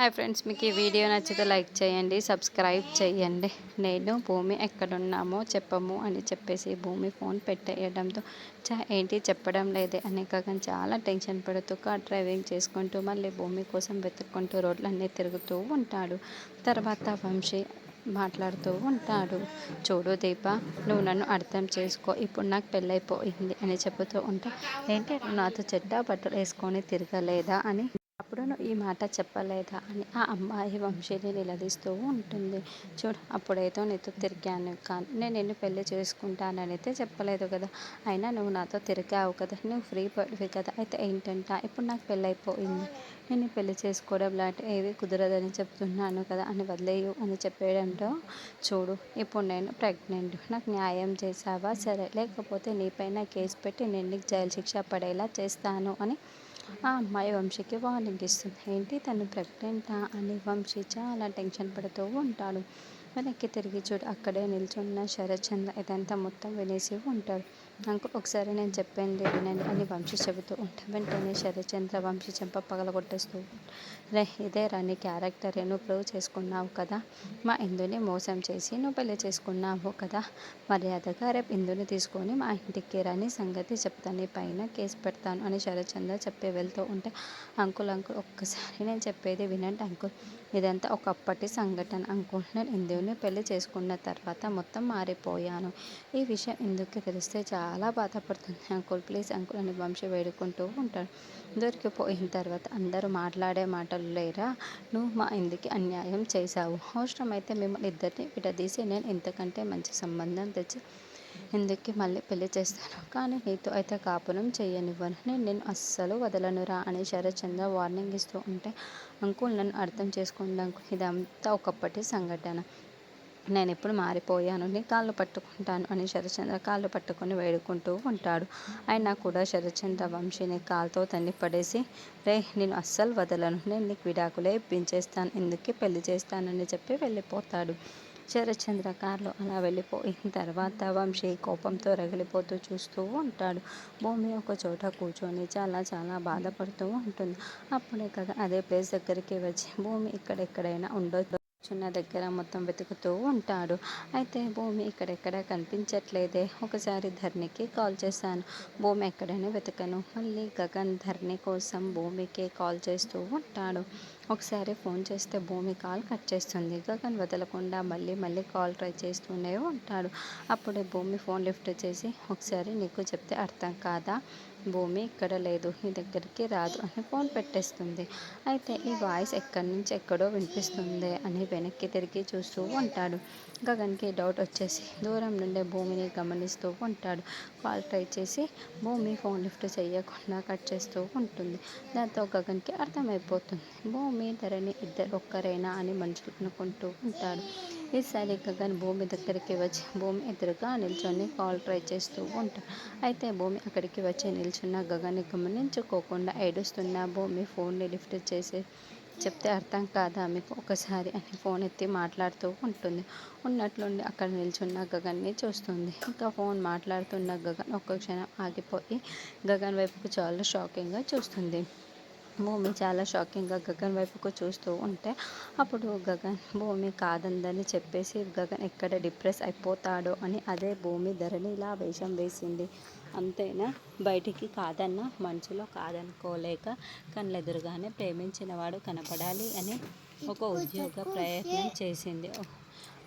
Hi friends మీకు ఈ video నచ్చితే లైక్ చేయండి సబ్స్క్రైబ్ చేయండి. నేను భూమి ఎక్కడున్నామో చెప్పము అని చెప్పేసి భూమి ఫోన్ పెట్టేయడంతో చా ఏంటి చెప్పడం లేదే అని గగన్ చాలా టెన్షన్ పడుతూ కార్ డ్రైవింగ్ చేసుకుంటూ మళ్ళీ భూమి కోసం వెతుక్కుంటూ రోడ్లన్నీ తిరుగుతూ ఉంటాడు. తర్వాత వంశీ మాట్లాడుతూ ఉంటాడు చూడు దీప నువ్వు నన్ను అర్థం చేసుకో ఇప్పుడు నాకు పెళ్ళైపోయింది అని చెబుతూ ఉంటా. ఏంటి నాతో చెడ్డ బట్టలు వేసుకొని తిరగలేదా అని అప్పుడు నువ్వు ఈ మాట చెప్పలేదా అని ఆ అమ్మాయి వంశీని నిలదీస్తూ ఉంటుంది. చూడు అప్పుడైతే నీతో తిరిగాను కానీ నేను నిన్ను పెళ్ళి చేసుకుంటానని అయితే చెప్పలేదు కదా. అయినా నువ్వు నాతో తిరిగావు కదా. నువ్వు ఫ్రీ పడివి కదా. అయితే ఏంటంట? ఇప్పుడు నాకు పెళ్ళైపోయింది. నేను పెళ్ళి చేసుకోవడం లాంటి ఏవి కుదరదని చెప్తున్నాను కదా అని వదిలేయు అని చెప్పేయడంతో చూడు. ఇప్పుడు నేను ప్రెగ్నెంట్ నాకు న్యాయం చేసావా సరే లేకపోతే నీపైన కేసు పెట్టి నేను నీకు జైలు శిక్ష పడేలా చేస్తాను అని ఆ అమ్మాయి వంశీకి వార్నింగ్ ఇస్తుంది. ఏంటి? తను ప్రెగ్నెంటా అని వంశీ చాలా టెన్షన్ పడుతూ ఉంటాడు. వెనక్కి తిరిగి చూడు అక్కడే నిల్చున్న శరత్చంద్ర ఇదంతా మొత్తం వినేసి ఉంటాడు. నాకు ఒకసారి నేను చెప్పండి వినండి. అని వంశీ చెబుతూ ఉంటా వెంటనే శరత్చంద్ర వంశీ చెంప పగలగొట్టేస్తూ రే ఇదే రాని క్యారెక్టర్ నువ్వు ప్రూవ్ చేసుకున్నావు కదా? మా ఇందుని మోసం చేసి నువ్వు పెళ్ళి చేసుకున్నావు కదా? మర్యాదగా రేపు ఇందుని తీసుకొని మా ఇంటికి రాని సంగతి చెప్తాను పైన కేసు పెడతాను అని శరత్చంద్ర చెప్పి వెళ్తూ ఉంటే అంకుల్ అంకుల్ ఒక్కసారి నేను చెప్పేది వినండి అంకుల్. ఇదంతా ఒకప్పటి సంఘటన అంకుల్. నేను ఇందుని పెళ్ళి చేసుకున్న తర్వాత మొత్తం మారిపోయాను. ఈ విషయం ఇందుకు తెలిస్తే చాలా. చాలా బాధపడుతుంది అంకుల్. ప్లీజ్ అంకుల్ అని వంశీ వేడుకుంటూ ఉంటాడు. దొరికిపోయిన తర్వాత అందరూ మాట్లాడే మాటలు లేరా? నువ్వు మా ఇందుకి అన్యాయం చేశావు. అవసరమైతే మిమ్మల్ని ఇద్దరిని విడదీసి నేను ఇంతకంటే మంచి సంబంధం తెచ్చి ఇందుకు మళ్ళీ పెళ్ళి చేస్తాను. కానీ నీతో అయితే కాపురం చేయనివ్వను. నేను నేను అస్సలు వదలనురా అని శరత్చంద్ర వార్నింగ్ ఇస్తూ ఉంటే అంకుల్ నన్ను అర్థం చేసుకోండి అంకుల్. ఇదంతా ఒకప్పటి సంఘటన. నేను ఎప్పుడు మారిపోయాను. నీ కాళ్ళు పట్టుకుంటాను అని శరచంద్ర కాళ్ళు పట్టుకొని వేడుకుంటూ ఉంటాడు. అయినా కూడా శరచంద్ర వంశీని కాలుతో తన్ని పడేసి రే నేను అస్సలు వదలను. నేను నీకు విడాకులే ఇప్పించేస్తాను. ఎందుకే పెళ్ళి చేస్తానని చెప్పి వెళ్ళిపోతాడు. శరత్చంద్ర కారులో అలా వెళ్ళిపోయిన తర్వాత వంశీ కోపంతో రగిలిపోతూ చూస్తూ ఉంటాడు. భూమి ఒక చోట కూర్చొని చాలా చాలా బాధపడుతూ ఉంటుంది. అప్పుడే కదా అదే ప్లేస్ దగ్గరికి వచ్చి భూమి ఇక్కడెక్కడైనా ఉండొచ్చు. చిన్న దగ్గర మొత్తం వెతుకుతూ ఉంటాడు. అయితే భూమి ఇక్కడెక్కడ కనిపించట్లేదే. ఒకసారి ధర్నికి కాల్ చేశాను. భూమి ఎక్కడైనా వెతకను. మళ్ళీ గగన్ ధర్ని కోసం భూమికి కాల్ చేస్తూ ఉంటాడు. ఒకసారి ఫోన్ చేస్తే భూమి కాల్ కట్ చేస్తుంది. గగన్ వదలకుండా మళ్ళీ మళ్ళీ కాల్ ట్రై చేస్తూనే ఉంటాడు. అప్పుడే భూమి ఫోన్ లిఫ్ట్ చేసి ఒకసారి నీకు చెప్తే అర్థం కాదా? భూమి ఇక్కడ లేదు నీ దగ్గరికి రాదు అని ఫోన్ పెట్టేస్తుంది. అయితే ఈ వాయిస్ ఎక్కడి నుంచి ఎక్కడో వినిపిస్తుంది అని వెనక్కి తిరిగి చూస్తూ ఉంటాడు. గగన్కి డౌట్ వచ్చేసి దూరం నుండే భూమిని గమనిస్తూ ఉంటాడు. కాల్ ట్రై చేసి భూమి ఫోన్ లిఫ్ట్ చేయకుండా కట్ చేస్తూ ఉంటుంది. దాంతో గగన్కి అర్థమైపోతుంది. భూమి ధరని ఇద్దరు ఒక్కరైనా అని మనుషులు అనుకుంటూ ఉంటాడు ఈసారి గగన్ భూమి దగ్గరికి వచ్చి భూమి ఎదురుగా నిల్చొని కాల్ ట్రై చేస్తూ ఉంటాడు అయితే భూమి అక్కడికి వచ్చి నిల్చున్న గగన్ని గమనించుకోకుండా ఏడుస్తున్న భూమి ఫోన్ని లిఫ్ట్ చేసి చెప్తే అర్థం కాదా? మీకు ఒకసారి అని ఫోన్ ఎత్తి మాట్లాడుతూ ఉంటుంది. ఉన్నట్లుండి అక్కడ నిల్చున్న గగన్ని చూస్తుంది. ఇంకా ఫోన్ మాట్లాడుతున్న గగన్ ఒక్క క్షణం ఆగిపోయి గగన్ వైపుకు చాలా షాకింగ్గా చూస్తుంది. భూమి చాలా షాకింగ్గా గగన్ వైపుకు చూస్తూ ఉంటే అప్పుడు గగన్ భూమి కాదందని చెప్పేసి గగన్ ఎక్కడ డిప్రెస్ అయిపోతాడో అని అదే భూమి ధరని ఇలా వేషం వేసింది. అంతేనా? బయటికి కాదన్న మనసులో కాదనుకోలేక కళ్ళెదురుగానే ప్రేమించిన వాడు కనపడాలి అని ఒక ఉద్యోగ ప్రయత్నం చేసింది.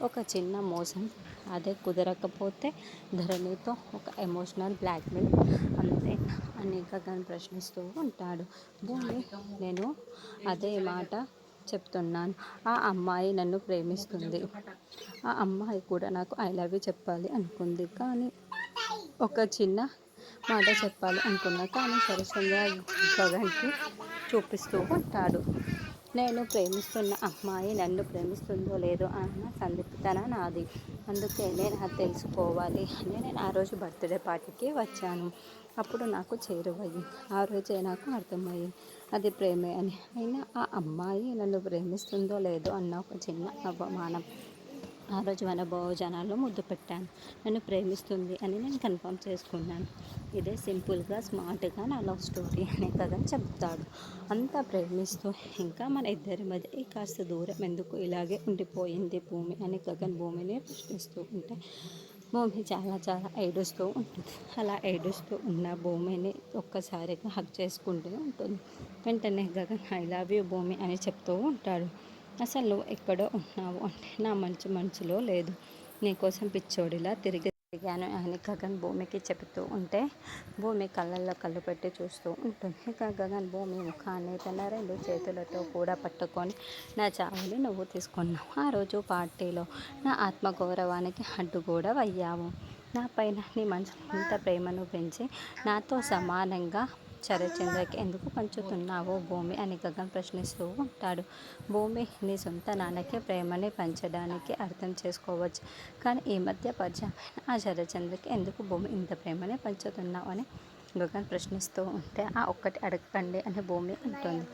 ఒక చిన్న మోసం. అదే కుదరకపోతే ధరణితో ఒక ఎమోషనల్ బ్లాక్మెయిల్ అంతే. అని ప్రశ్నిస్తూ ఉంటాడు. భూమి నేను అదే మాట చెప్తున్నాను. ఆ అమ్మాయి నన్ను ప్రేమిస్తుంది. ఆ అమ్మాయి కూడా నాకు ఐ లవ్ యూ చెప్పాలి అనుకుంది. కానీ ఒక చిన్న మాట చెప్పాలి అనుకున్నా కానీ సరస్వంగా గగన్కి చూపిస్తూ ఉంటాడు. నేను ప్రేమిస్తున్న అమ్మాయి నన్ను ప్రేమిస్తుందో లేదో అన్న సందిగ్ధన నాది. అందుకే నేను అది తెలుసుకోవాలి అని నేను ఆ రోజు బర్త్డే పార్టీకి వచ్చాను. అప్పుడు నాకు చేరువయ్యి. ఆ రోజే నాకు అర్థమయ్యింది అది ప్రేమే అని. అయినా ఆ అమ్మాయి నన్ను ప్రేమిస్తుందో లేదో అన్న ఒక చిన్న అవమానం. ఆ రోజు మన భోజనాల్లో ముద్దు పెట్టాను. నన్ను ప్రేమిస్తుంది అని నేను కన్ఫర్మ్ చేసుకున్నాను. ఇదే సింపుల్గా స్మార్ట్గా నా లవ్ స్టోరీ అనే కథ చెప్తాడు. అంతా ప్రేమిస్తూ ఇంకా మన ఇద్దరి మధ్య కాస్త దూరం ఎందుకు ఇలాగే ఉండిపోయింది భూమి? అని గగన్ భూమిని ప్రశ్నిస్తూ ఉంటే భూమి చాలా చాలా ఏడుస్తూ ఉంటుంది. అలా ఏడుస్తూ ఉన్న భూమిని ఒక్కసారిగా హక్ చేసుకుంటూ ఉంటుంది. వెంటనే గగన్ ఐ లవ్ యూ భూమి అని చెప్తూ ఉంటాడు. అసలు ఎక్కడో ఉన్నావు అంటే నా మంచి మనసులో లేదు. నీకోసం పిచ్చోడిలా తిరిగి తిరిగాను అని గగన్ భూమికి చెబుతూ ఉంటే భూమి కళ్ళల్లో కళ్ళు పెట్టి చూస్తూ ఉంటుంది. ఇక గగన్ భూమి ముఖాన్ని తన రెండు చేతులతో కూడా పట్టుకొని నా చావుని నువ్వు తీసుకున్నావు. ఆ రోజు పార్టీలో నా ఆత్మగౌరవానికి అడ్డు కూడా అయ్యావు నా పైన నీ మనసులో ఇంత ప్రేమను పెంచి నాతో సమానంగా శరత్చంద్రకి ఎందుకు పంచుతున్నావు భూమి? అని గగన్ ప్రశ్నిస్తూ ఉంటాడు. భూమి నీ సొంత నాన్నకి ప్రేమని పంచడానికి అర్థం చేసుకోవచ్చు. కానీ ఈ మధ్య పరిచయమైన ఆ శరత్చంద్రకి ఎందుకు భూమి ఇంత ప్రేమని పంచుతున్నావు? అని గగన్ ప్రశ్నిస్తూ ఉంటే ఆ ఒక్కటి అడగకండి అని భూమి అంటుంది.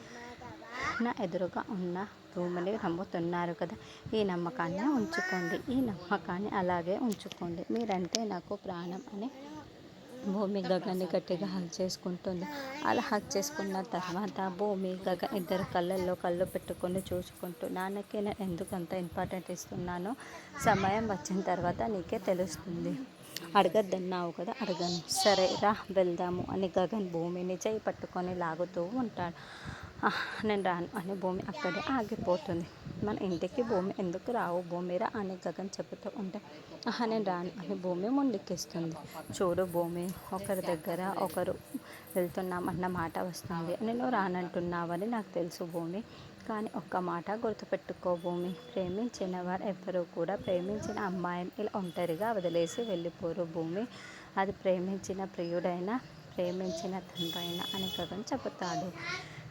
నా ఎదురుగా ఉన్న భూమిని నమ్ముతున్నారు కదా ఈ నమ్మకాన్ని ఉంచుకోండి. ఈ నమ్మకాన్ని అలాగే ఉంచుకోండి. మీరంటే నాకు ప్రాణం అని భూమి గగన్ని గట్టిగా హక్ చేసుకుంటుంది. అలా హక్ చేసుకున్న తర్వాత భూమి గగ ఇద్దరు కళ్ళల్లో కళ్ళు పెట్టుకొని చూసుకుంటూ నాన్నకి నేను ఎందుకు అంత ఇంపార్టెంట్ ఇస్తున్నానో సమయం వచ్చిన తర్వాత నీకే తెలుస్తుంది. అడగద్దన్నావు కదా అడగను. సరే రా వెళ్దాము అని గగన్ భూమిని చేయి పట్టుకొని లాగుతూ ఉంటాడు. నేను రాను అనే భూమి అక్కడే ఆగిపోతుంది. మన ఇంటికి భూమి ఎందుకు రావు? భూమిరా అని గగన్ చెబుతూ ఉంటే ఆహా నేను రాను అని భూమి ముందుకిస్తుంది. చూడు భూమి ఒకరి దగ్గర ఒకరు వెళ్తున్నామన్న మాట వస్తుంది. నేను రానంటున్నావని నాకు తెలుసు భూమి కానీ ఒక్క మాట గుర్తుపెట్టుకో భూమి. ప్రేమించిన వారు ఎవ్వరూ కూడా ప్రేమించిన అమ్మాయిని ఇలా ఒంటరిగా వదిలేసి వెళ్ళిపోరు భూమి. అది ప్రేమించిన ప్రియుడైనా ప్రేమించిన తండ్రైనా అని గగన్ చెబుతాడు.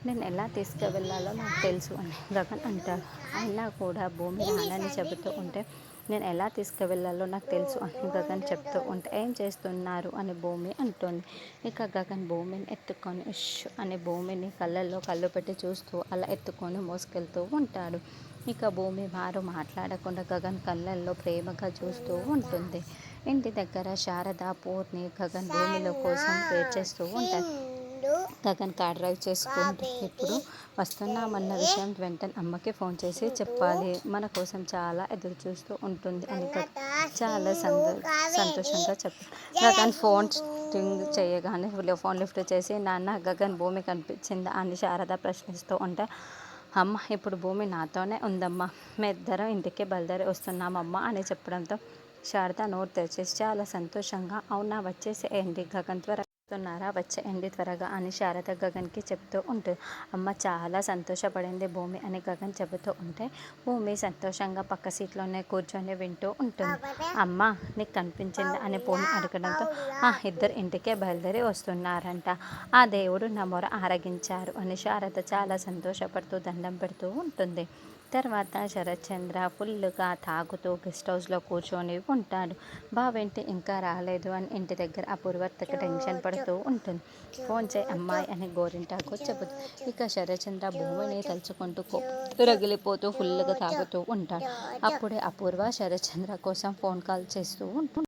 నేను ఎలా తీసుకువెళ్ళాలో నాకు తెలుసు అని గగన్ అంటాడు అయినా కూడా భూమి నాన్నని చెబుతూ ఉంటే నేను ఎలా తీసుకువెళ్ళాలో నాకు తెలుసు అని గగన్ చెప్తూ ఉంటే ఏం చేస్తున్నారు అని భూమి అంటుంది. ఇక గగన్ భూమిని ఎత్తుకొని ఉష్ అని భూమిని కళ్ళల్లో కళ్ళు పెట్టి చూస్తూ అలా ఎత్తుకొని మోసుకెళ్తూ ఉంటాడు. ఇక భూమి వారు మాట్లాడకుండా గగన్ కళ్ళల్లో ప్రేమగా చూస్తూ ఉంటుంది. ఇంటి దగ్గర శారద పూర్ణి గగన్ భూమిలో కోసం వెయిట్ చేస్తూ ఉంటారు. గగన్ కార్ డ్రైవ్ చేసుకుంటూ ఇప్పుడు వస్తున్నామన్న విషయం వెంటనే అమ్మకి ఫోన్ చేసి చెప్పాలి. మన కోసం చాలా ఎదురు చూస్తూ ఉంటుంది అని చాలా సంతో సంతోషంగా చెప్పారు గగన్ ఫోన్ రింగ్ చేయగానే ఫోన్ లిఫ్ట్ చేసి నాన్న గగన్ భూమి కనిపించిందా? అని శారద ప్రశ్నిస్తూ ఉంటే అమ్మ ఇప్పుడు భూమి నాతోనే ఉందమ్మా. మీ ఇద్దరం ఇంటికి బయలుదేరి వస్తున్నామమ్మా అని చెప్పడంతో శారద నోరు తెచ్చేసి చాలా సంతోషంగా. అవునా? వచ్చేసి ఏంటి గగన్ త్వర వస్తున్నారా వచ్చేయండి త్వరగా అని శారద గగన్కి చెప్తూ ఉంటుంది అమ్మ చాలా సంతోషపడింది భూమి అని గగన్ చెబుతూ ఉంటే భూమి సంతోషంగా పక్క సీట్లోనే కూర్చొని వింటూ ఉంటుంది. అమ్మ నీకు కనిపించింది అని భూమి అడగడంతో ఆ ఇద్దరు ఇంటికే బయలుదేరి వస్తున్నారంట. ఆ దేవుడు నా మొర ఆరగించారు అని శారద చాలా సంతోషపడుతూ దండం పెడుతూ ఉంటుంది. తర్వాత శరత్చంద్ర ఫుల్గా తాగుతూ గెస్ట్ హౌస్లో కూర్చొని ఉంటాడు. బావేంటి ఇంకా రాలేదు అని ఇంటి దగ్గర అపూర్వతకి టెన్షన్ పడుతూ ఉంటుంది. ఫోన్ చేయి అమ్మాయి అని గోరింటాకు చెబుతుంది ఇక శరత్చంద్ర భూమిని తలుచుకుంటూ రగిలిపోతూ ఫుల్గా తాగుతూ ఉంటాడు. అప్పుడే అపూర్వ శరత్చంద్ర కోసం ఫోన్ కాల్ చేస్తూ ఉంటుంది